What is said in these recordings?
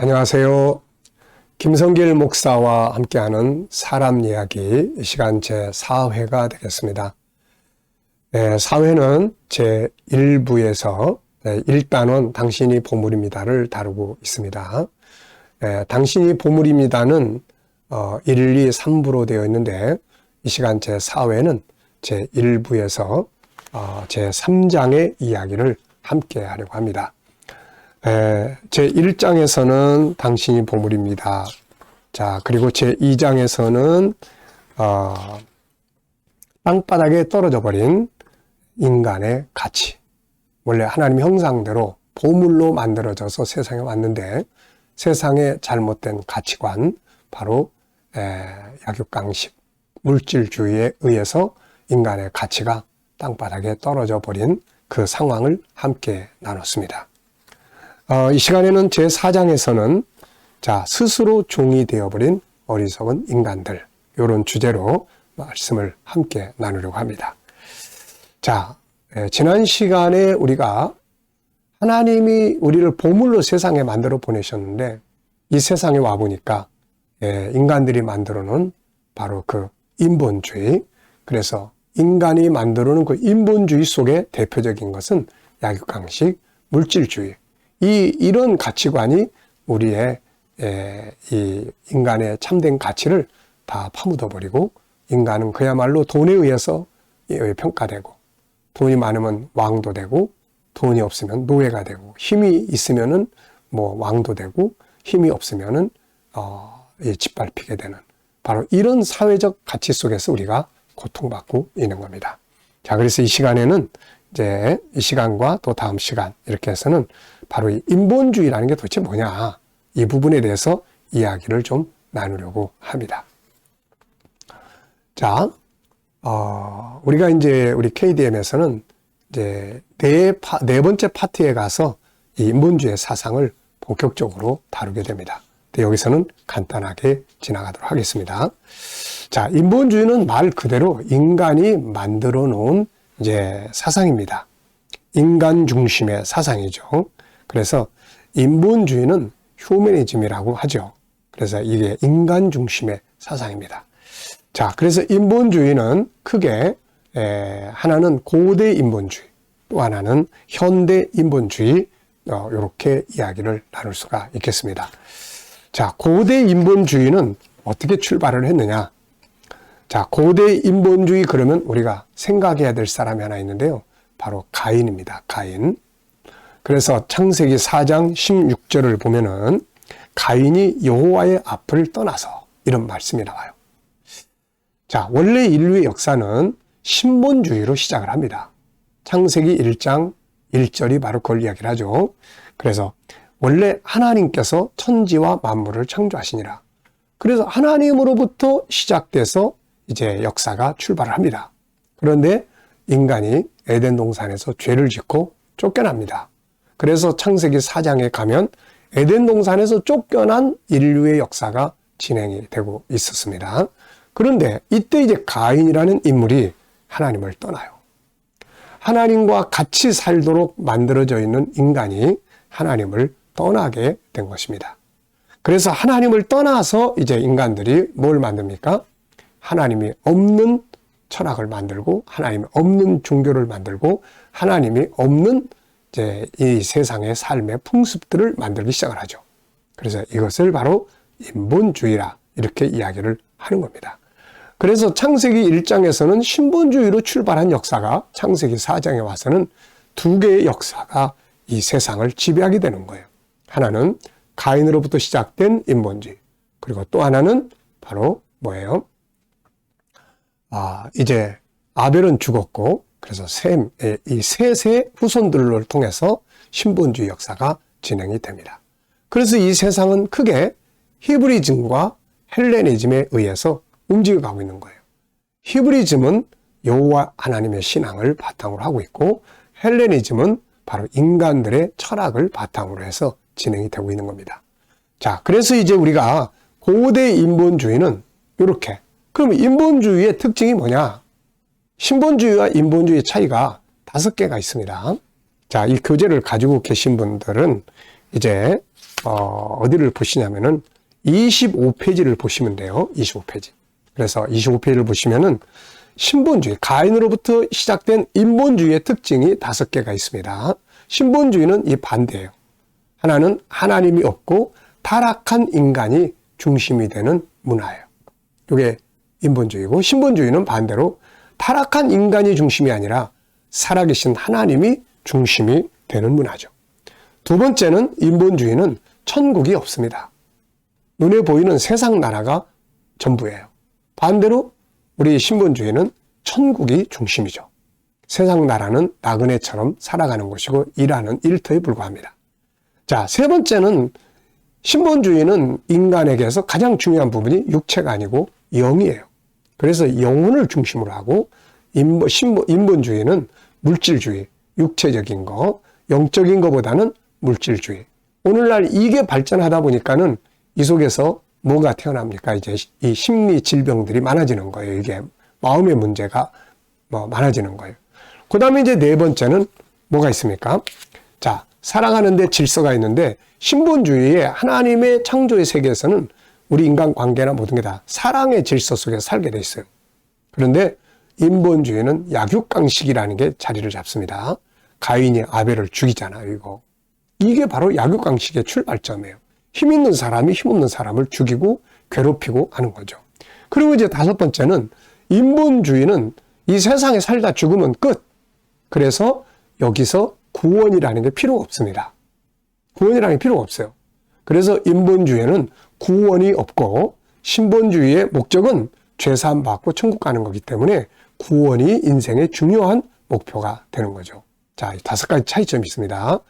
안녕하세요. 김성길 목사와 함께하는 사람 이야기 이 시간 제 4회가 되겠습니다. 네, 4회는 제 1부에서 네, 1단원 당신이 보물입니다를 다루고 있습니다. 네, 당신이 보물입니다는 어, 1, 2, 3부로 되어 있는데 이 시간 제 4회는 제 1부에서 어, 제 3장의 이야기를 함께 하려고 합니다. 에, 제 1장에서는 당신이 보물입니다. 자, 그리고 제 2장에서는, 어, 땅바닥에 떨어져 버린 인간의 가치. 원래 하나님 형상대로 보물로 만들어져서 세상에 왔는데 세상의 잘못된 가치관, 바로, 에, 약육강식, 물질주의에 의해서 인간의 가치가 땅바닥에 떨어져 버린 그 상황을 함께 나눴습니다. 어, 이 시간에는 제 4장에서는 자, 스스로 종이 되어버린 어리석은 인간들, 이런 주제로 말씀을 함께 나누려고 합니다. 자, 예, 지난 시간에 우리가 하나님이 우리를 보물로 세상에 만들어 보내셨는데 이 세상에 와 보니까 예, 인간들이 만들어 놓은 바로 그 인본주의, 그래서 인간이 만들어 놓은 그 인본주의 속에 대표적인 것은 약육강식, 물질주의, 이 이런 가치관이 우리의 에, 이 인간의 참된 가치를 다 파묻어 버리고 인간은 그야말로 돈에 의해서 평가되고 돈이 많으면 왕도 되고 돈이 없으면 노예가 되고 힘이 있으면은 뭐 왕도 되고 힘이 없으면은 어, 짓밟히게 되는 바로 이런 사회적 가치 속에서 우리가 고통받고 있는 겁니다. 자, 그래서 이 시간에는 이제 이 시간과 또 다음 시간 이렇게 해서는 바로 이 인본주의라는 게 도대체 뭐냐 이 부분에 대해서 이야기를 좀 나누려고 합니다. 자, 어, 우리가 이제 우리 KDM에서는 이제 네, 파, 네 번째 파트에 가서 이 인본주의 사상을 본격적으로 다루게 됩니다. 여기서는 간단하게 지나가도록 하겠습니다. 자, 인본주의는 말 그대로 인간이 만들어 놓은 이제 사상입니다. 인간 중심의 사상이죠. 그래서 인본주의는 휴머니즘이라고 하죠. 그래서 이게 인간 중심의 사상입니다. 자, 그래서 인본주의는 크게 에, 하나는 고대 인본주의, 또 하나는 현대 인본주의 어, 이렇게 이야기를 나눌 수가 있겠습니다. 자, 고대 인본주의는 어떻게 출발을 했느냐? 자, 고대 인본주의 그러면 우리가 생각해야 될 사람이 하나 있는데요. 바로 가인입니다. 가인. 그래서 창세기 4장 16절을 보면은 가인이 여호와의 앞을 떠나서 이런 말씀이 나와요. 자, 원래 인류의 역사는 신본주의로 시작을 합니다. 창세기 1장 1절이 바로 그걸 이야기를 하죠. 그래서 원래 하나님께서 천지와 만물을 창조하시니라. 그래서 하나님으로부터 시작돼서 이제 역사가 출발을 합니다. 그런데 인간이 에덴 동산에서 죄를 짓고 쫓겨납니다. 그래서 창세기 4장에 가면 에덴 동산에서 쫓겨난 인류의 역사가 진행이 되고 있었습니다. 그런데 이때 이제 가인이라는 인물이 하나님을 떠나요. 하나님과 같이 살도록 만들어져 있는 인간이 하나님을 떠나게 된 것입니다. 그래서 하나님을 떠나서 이제 인간들이 뭘 만듭니까? 하나님이 없는 철학을 만들고 하나님이 없는 종교를 만들고 하나님이 없는 이제 이 세상의 삶의 풍습들을 만들기 시작을 하죠. 그래서 이것을 바로 인본주의라 이렇게 이야기를 하는 겁니다. 그래서 창세기 1장에서는 신본주의로 출발한 역사가 창세기 4장에 와서는 두 개의 역사가 이 세상을 지배하게 되는 거예요. 하나는 가인으로부터 시작된 인본주의. 그리고 또 하나는 바로 뭐예요? 아, 이제 아벨은 죽었고 그래서 셈, 이 셋의 후손들을 통해서 신본주의 역사가 진행이 됩니다. 그래서 이 세상은 크게 히브리즘과 헬레니즘에 의해서 움직여가고 있는 거예요. 히브리즘은 여호와 하나님의 신앙을 바탕으로 하고 있고 헬레니즘은 바로 인간들의 철학을 바탕으로 해서 진행이 되고 있는 겁니다. 자, 그래서 이제 우리가 고대 인본주의는 이렇게 그럼 인본주의의 특징이 뭐냐? 신본주의와 인본주의 차이가 다섯 개가 있습니다. 자, 이 교재를 가지고 계신 분들은 이제 어, 어디를 보시냐면은 25페이지를 보시면 돼요. 25페이지. 그래서 25페이지를 보시면은 신본주의, 가인으로부터 시작된 인본주의의 특징이 다섯 개가 있습니다. 신본주의는 이 반대예요. 하나는 하나님이 없고 타락한 인간이 중심이 되는 문화예요. 이게 인본주의고 신본주의는 반대로 타락한 인간이 중심이 아니라 살아계신 하나님이 중심이 되는 문화죠. 두 번째는 인본주의는 천국이 없습니다. 눈에 보이는 세상 나라가 전부예요. 반대로 우리 신본주의는 천국이 중심이죠. 세상 나라는 나그네처럼 살아가는 것이고 일하는 일터에 불과합니다. 자, 세 번째는 신본주의는 인간에게서 가장 중요한 부분이 육체가 아니고 영이에요. 그래서 영혼을 중심으로 하고 인본, 신본, 인본주의는 물질주의, 육체적인 거, 영적인 것보다는 물질주의. 오늘날 이게 발전하다 보니까는 이 속에서 뭐가 태어납니까? 이제 이 심리 질병들이 많아지는 거예요. 이게 마음의 문제가 뭐 많아지는 거예요. 그 다음에 이제 네 번째는 뭐가 있습니까? 자, 살아가는데 질서가 있는데 신본주의의 하나님의 창조의 세계에서는 우리 인간 관계나 모든 게 다 사랑의 질서 속에 살게 돼 있어요. 그런데 인본주의는 약육강식이라는 게 자리를 잡습니다. 가인이 아벨을 죽이잖아요, 이거. 이게 바로 약육강식의 출발점이에요. 힘 있는 사람이 힘 없는 사람을 죽이고 괴롭히고 하는 거죠. 그리고 이제 다섯 번째는 인본주의는 이 세상에 살다 죽으면 끝. 그래서 여기서 구원이라는 게 필요 없습니다. 구원이라는 게 필요 없어요. 그래서 인본주의는 구원이 없고 신본주의의 목적은 죄사함 받고 천국 가는 거기 때문에 구원이 인생의 중요한 목표가 되는 거죠. 자, 다섯 가지 차이점이 있습니다.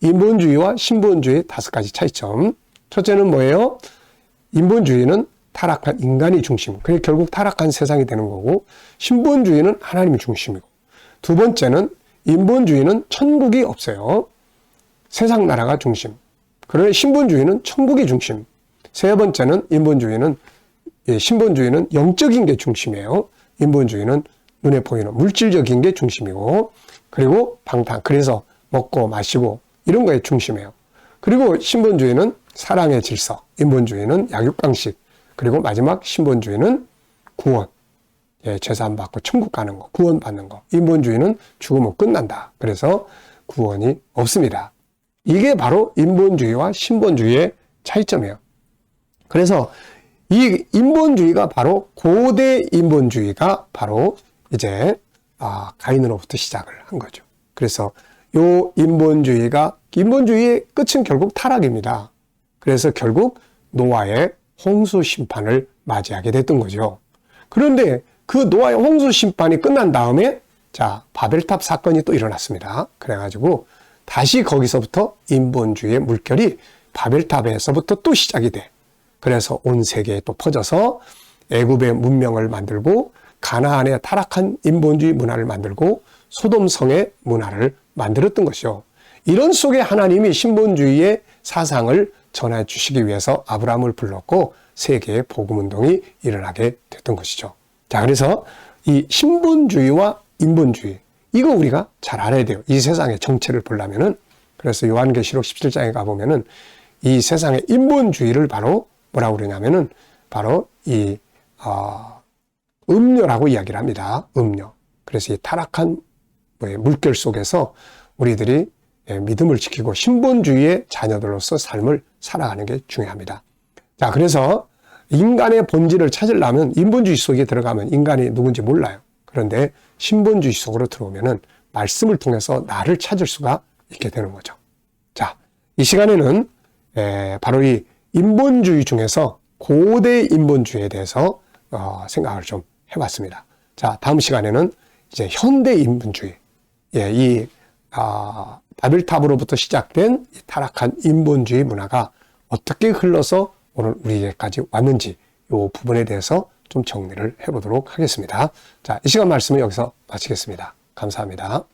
인본주의와 신본주의 다섯 가지 차이점. 첫째는 뭐예요? 인본주의는 타락한 인간이 중심. 그게 결국 타락한 세상이 되는 거고, 신본주의는 하나님이 중심이고. 두 번째는 인본주의는 천국이 없어요. 세상 나라가 중심. 그러나 신본주의는 천국이 중심. 세 번째는 인본주의는 예, 신본주의는 영적인 게 중심이에요. 인본주의는 눈에 보이는 물질적인 게 중심이고 그리고 방탕 그래서 먹고 마시고 이런 거에 중심이에요. 그리고 신본주의는 사랑의 질서, 인본주의는 약육강식, 그리고 마지막 신본주의는 구원, 예, 재산 받고 천국 가는 거, 구원 받는 거. 인본주의는 죽으면 끝난다. 그래서 구원이 없습니다. 이게 바로 인본주의와 신본주의의 차이점이에요. 그래서 이 인본주의가 바로 고대 인본주의가 바로 이제 아, 가인으로부터 시작을 한 거죠. 그래서 요 인본주의가 인본주의의 끝은 결국 타락입니다. 그래서 결국 노아의 홍수 심판을 맞이하게 됐던 거죠. 그런데 그 노아의 홍수 심판이 끝난 다음에 자 바벨탑 사건이 또 일어났습니다. 그래가지고 다시 거기서부터 인본주의의 물결이 바벨탑에서부터 또 시작이 돼. 그래서 온 세계에 또 퍼져서 애굽의 문명을 만들고 가나안의 타락한 인본주의 문화를 만들고 소돔성의 문화를 만들었던 것이요. 이런 속에 하나님이 신본주의의 사상을 전해 주시기 위해서 아브라함을 불렀고 세계의 복음 운동이 일어나게 됐던 것이죠. 자, 그래서 이 신본주의와 인본주의 이거 우리가 잘 알아야 돼요. 이 세상의 정체를 보려면은 그래서 요한계시록 17장에 가 보면은 이 세상의 인본주의를 바로 뭐라고 그러냐면은 바로 이 어, 음료라고 이야기를 합니다. 음료. 그래서 이 타락한 물결 속에서 우리들이 예, 믿음을 지키고 신본주의의 자녀들로서 삶을 살아가는 게 중요합니다. 자, 그래서 인간의 본질을 찾으려면 인본주의 속에 들어가면 인간이 누군지 몰라요. 그런데 신본주의 속으로 들어오면은 말씀을 통해서 나를 찾을 수가 있게 되는 거죠. 자, 이 시간에는 에, 바로 이 인본주의 중에서 고대 인본주의에 대해서 어, 생각을 좀 해봤습니다. 자, 다음 시간에는 이제 현대 인본주의, 예, 이 아, 바빌탑으로부터 시작된 타락한 인본주의 문화가 어떻게 흘러서 오늘 우리에게까지 왔는지 이 부분에 대해서 좀 정리를 해보도록 하겠습니다. 자, 이 시간 말씀은 여기서 마치겠습니다. 감사합니다.